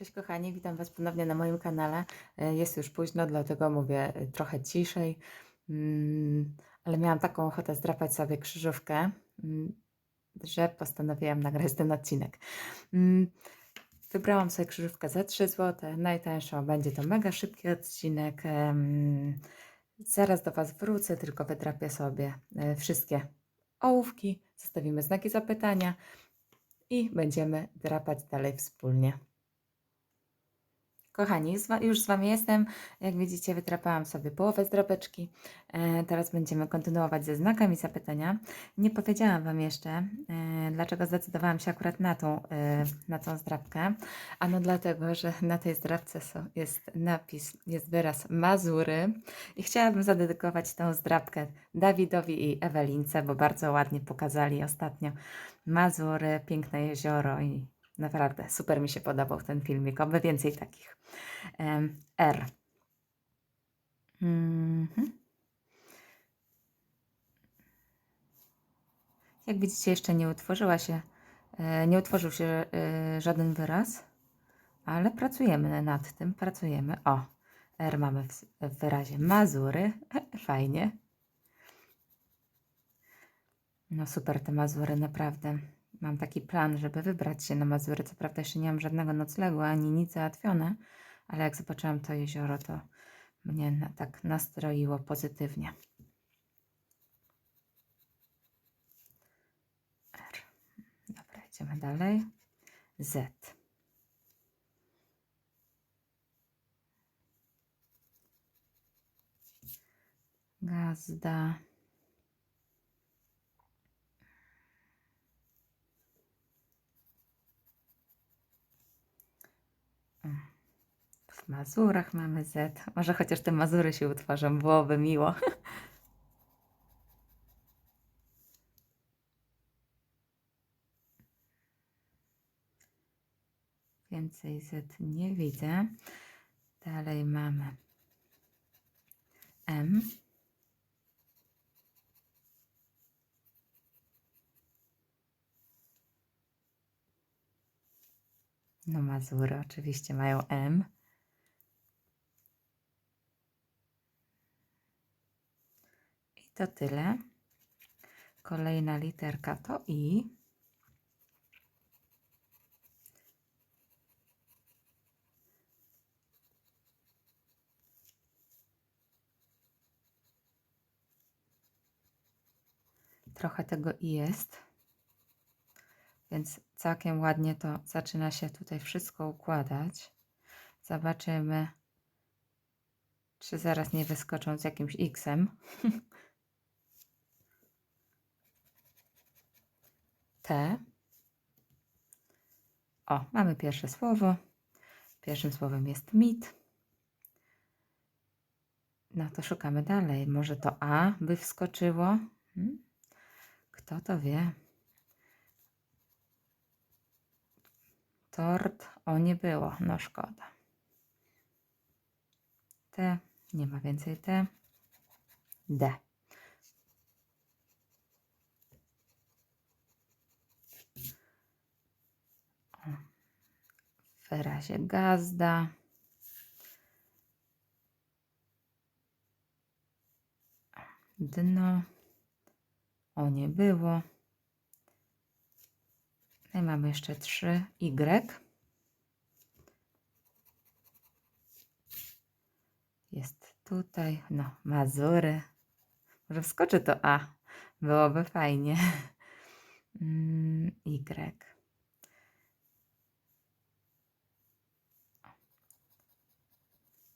Cześć kochani, witam Was ponownie na moim kanale. E, Jest już późno, dlatego mówię e, trochę ciszej, Mm, ale miałam taką ochotę zdrapać sobie krzyżówkę, mm, że postanowiłam nagrać ten odcinek. Mm, Wybrałam sobie krzyżówkę za 3 zł, najtańszą, będzie to mega szybki odcinek. Zaraz do Was wrócę, tylko wydrapię sobie e, wszystkie ołówki, zostawimy znaki zapytania i będziemy drapać dalej wspólnie. Kochani, już z Wami jestem. Jak widzicie, wytrapałam sobie połowę z drapeczki. E, teraz będziemy kontynuować ze znakami zapytania. Nie powiedziałam Wam jeszcze, e, dlaczego zdecydowałam się akurat na tą, e, na tą zdrapkę. Ano dlatego, że na tej zdrapce so, jest napis, jest wyraz Mazury i chciałabym zadedykować tą zdrapkę Dawidowi i Ewelince, bo bardzo ładnie pokazali ostatnio Mazury, piękne jezioro i naprawdę super mi się podobał ten filmik. Oby więcej takich. R. Mhm. Jak widzicie, jeszcze nie utworzyła się, e, nie utworzył się e, żaden wyraz, ale pracujemy nad tym, pracujemy. O, R mamy w, w wyrazie Mazury, fajnie. No super te Mazury, naprawdę. Mam taki plan, żeby wybrać się na Mazury. Co prawda jeszcze nie mam żadnego noclegu, ani nic załatwione, ale jak zobaczyłam to jezioro, to mnie na, tak nastroiło pozytywnie. R. Dobra, idziemy dalej. Z. Gazda. Mazurach mamy Z. Może chociaż te Mazury się utworzą, byłoby miło. Więcej Z nie widzę. Dalej mamy M. No Mazury oczywiście mają M. To tyle. Kolejna literka to I. Trochę tego I jest, więc całkiem ładnie to zaczyna się tutaj wszystko układać. Zobaczymy, czy zaraz nie wyskoczą z jakimś X-em. T. O, mamy pierwsze słowo. Pierwszym słowem jest mit. No to szukamy dalej. Może to A by wskoczyło? Hmm? Kto to wie? Tort. O, nie było. No szkoda. T. Nie ma więcej T. D. W wyrazie gazda. Dno. O, nie było. No i mamy jeszcze trzy Y. Jest tutaj, no, Mazury. Może wskoczy to A. Byłoby fajnie. Mm, Y.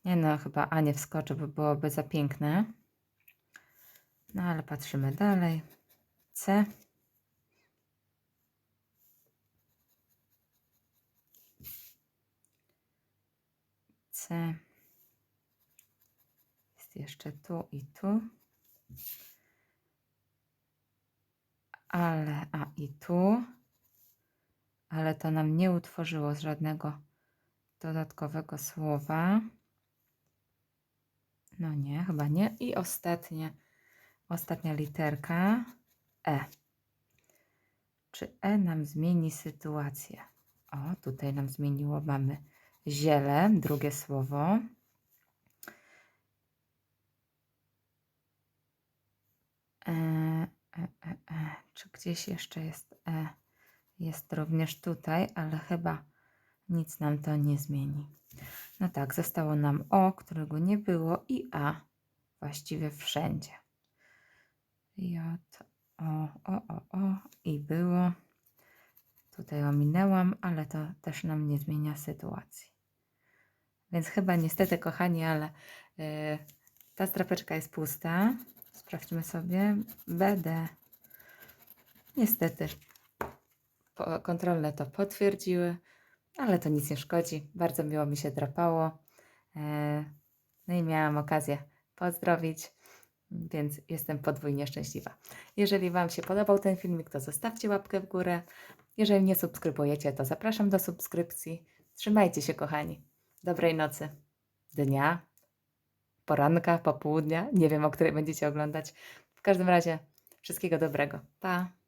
Nie no, chyba A nie wskoczy, bo byłoby za piękne. No ale patrzymy dalej. C. C. Jest jeszcze tu i tu. Ale, a i tu. Ale to nam nie utworzyło z żadnego dodatkowego słowa. No nie, chyba nie. I ostatnie, ostatnia literka E. Czy E nam zmieni sytuację? O, tutaj nam zmieniło, mamy ziele, drugie słowo. E, e, e, e. Czy gdzieś jeszcze jest E? Jest również tutaj, ale chyba nic nam to nie zmieni. No tak, zostało nam O, którego nie było i A właściwie wszędzie. J, O, O, O, O i było. Tutaj ominęłam, ale to też nam nie zmienia sytuacji. Więc chyba niestety, kochani, ale y, ta strapeczka jest pusta. Sprawdźmy sobie. BD. Niestety kontrolne to potwierdziły, ale to nic nie szkodzi. Bardzo miło mi się drapało. E, no i miałam okazję pozdrowić, więc jestem podwójnie szczęśliwa. Jeżeli Wam się podobał ten filmik, to zostawcie łapkę w górę. Jeżeli nie subskrybujecie, to zapraszam do subskrypcji. Trzymajcie się, kochani. Dobrej nocy, dnia, poranka, popołudnia. Nie wiem, o której będziecie oglądać. W każdym razie, wszystkiego dobrego. Pa!